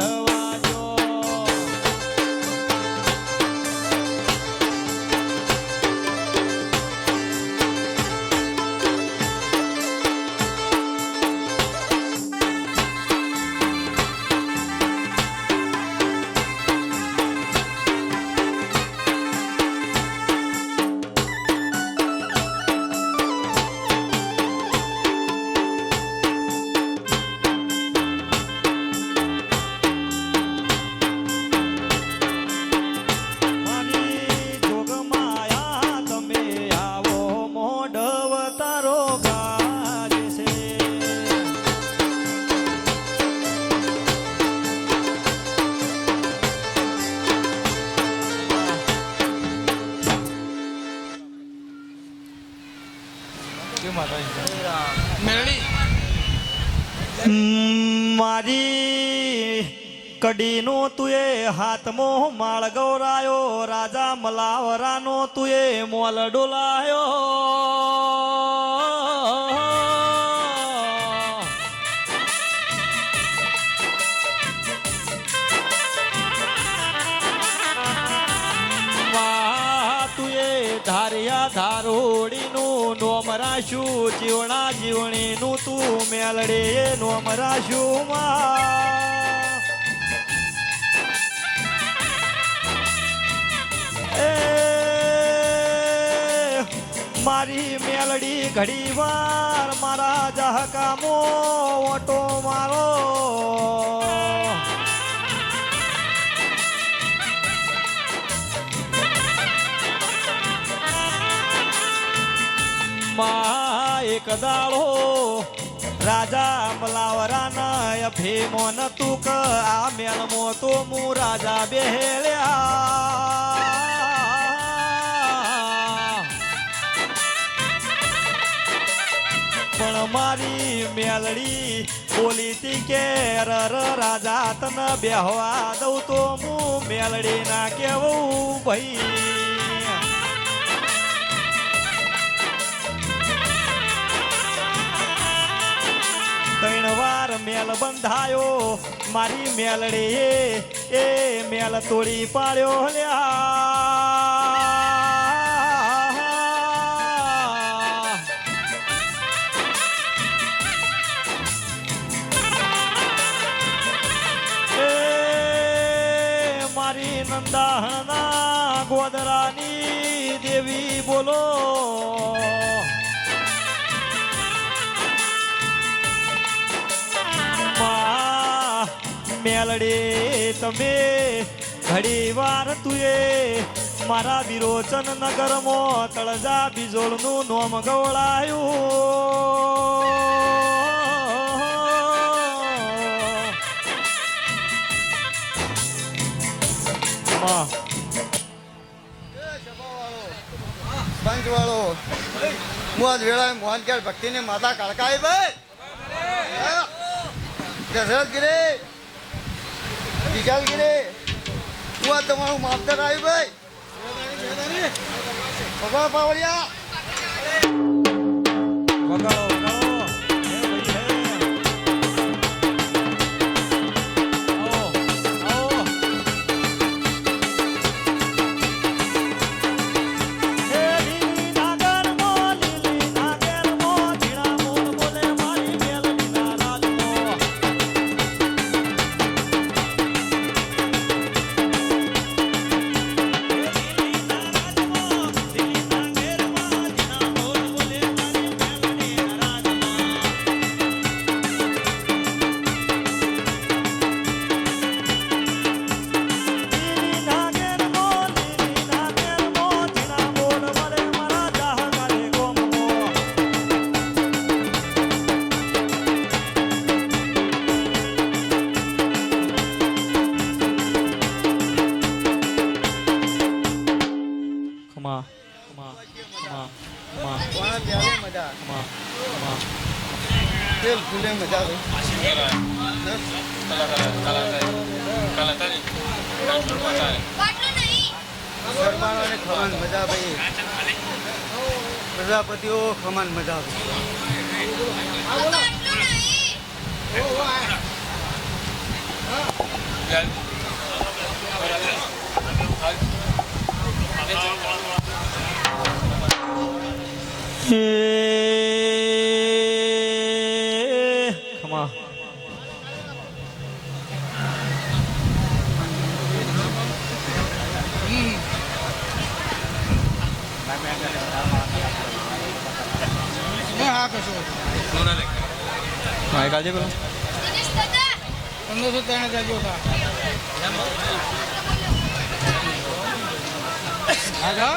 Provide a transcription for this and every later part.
Sarah. મારી કડીનો તુએ હાથમો માળ ગૌરાયો રાજા મલાવરાનો તુએ mall ડોલાયો. ધાર્યા ધારોડીનું નોમ રાશું જીવણા જીવણીનું તું મેલડે નોમ રાશું માં મારી મેલડી ઘડી વાર મારા જહકામો ઓટો મારો. માં એક દાડો રાજા મલાવરાના અભિમો નતું ક આ મેળમો તો હું રાજા બેહેલ્યા પણ મારી મેલડી બોલી તી કે રર રાજા તને બેહવા દઉં તો હું મેલડી ના કેવું ભાઈ મેલ બંધાયો મારી મેલડે એ મેલ તોડી પાડ્યો લ્યા એ મારી નંદાહના ગોદરાની દેવી બોલો મેલડે તમે ઘડી વાર તુએ મારા વિરોચન નગરમાં તળજા બિજોળનું નોમ ગવડાયું માં પંચ વાળો હું આજ વેળાએ મોહન ક્યારે ભક્તિની માતા કળકાઈ ભાઈ દશરથ ગીરે વિશાલ ગીરે હું આ તમારું માપતર આવ્યું ભાઈ. ભગવાન પાવડિયા ભાઈ સરમાનોને ખમાન મજા ભાઈ પ્રજાપતિઓ ખમાન મજા તો હા કશું જેવો થાય હા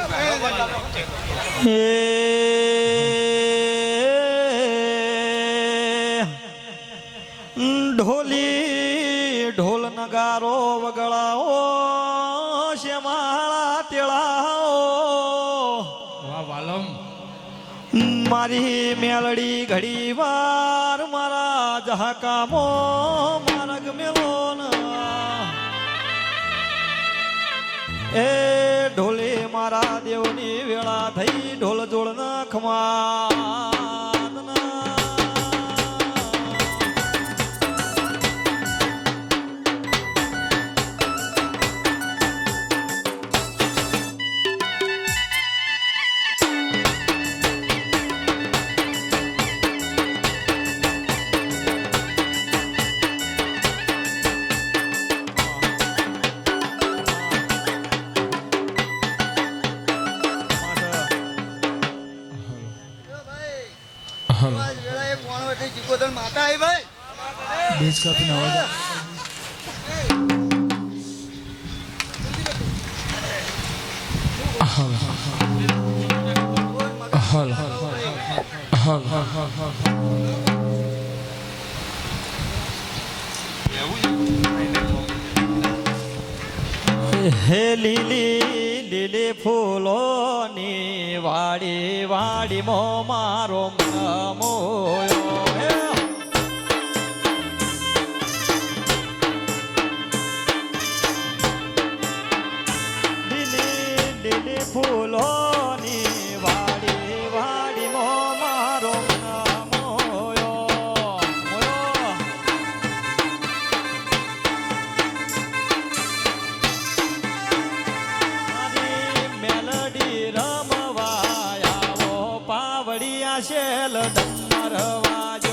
ઢોલી ઢોલ નગારો વગળાઓ શ્યામાળા મારી મેલડી ઘડી વાર મારા જહાકામો મારગ મેલો એ ઢોલે મારા દેવની વેળા થઈ ઢોલ જોડ નખમાં માતા આવી ભાઈ બીજ કાપીને અવાજ હે લીલી લીલી ફૂલોની વાડી વાડીમાં મારો મોયો પડ્યા છે લડમ મરવા